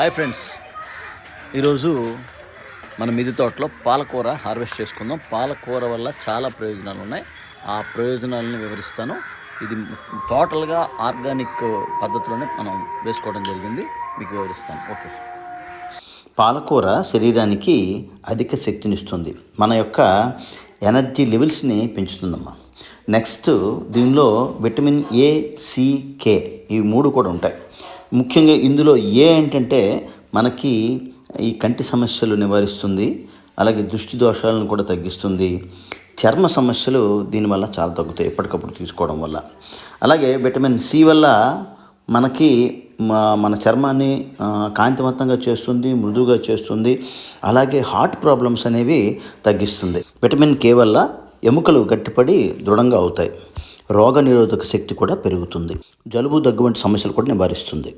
Hi friends. ఈరోజు మన మిది తోటలో పాలకూర హార్వెస్ట్ చేసుకుందాం. పాలకూర వల్ల చాలా ప్రయోజనాలు ఉన్నాయి. ఆ ప్రయోజనాలను వివరిస్తాను. ఇది టోటల్గా ఆర్గానిక్ పద్ధతిలోనే మనం వేసుకోవడం జరిగింది. మీకు వివరిస్తాను. ఓకే పాలకూర శరీరానికి అధిక శక్తినిస్తుంది మన యొక్క ఎనర్జీ లెవెల్స్ని పెంచుతుందమ్మా. నెక్స్ట్ దీనిలో విటమిన్ ఏ సికే ఈ మూడు కూడా ఉంటాయి. ముఖ్యంగా ఇందులో ఏ ఏంటంటే మనకి ఈ కంటి సమస్యలు నివారిస్తుంది అలాగే దృష్టి దోషాలను కూడా తగ్గిస్తుంది. చర్మ సమస్యలు దీనివల్ల చాలా తగ్గుతాయి ఎప్పటికప్పుడు తీసుకోవడం వల్ల. అలాగే విటమిన్ సి వల్ల మనకి మన చర్మాన్ని కాంతివంతంగా చేస్తుంది మృదువుగా చేస్తుంది అలాగే హార్ట్ ప్రాబ్లమ్స్ అనేవి తగ్గిస్తుంది. విటమిన్ కే వల్ల ఎముకలు గట్టిపడి దృఢంగా అవుతాయి. రోగ నిరోధక శక్తి కూడా పెరుగుతుంది. జలుబు దగ్గు వంటి సమస్యలు కూడా నివారిస్తుంది.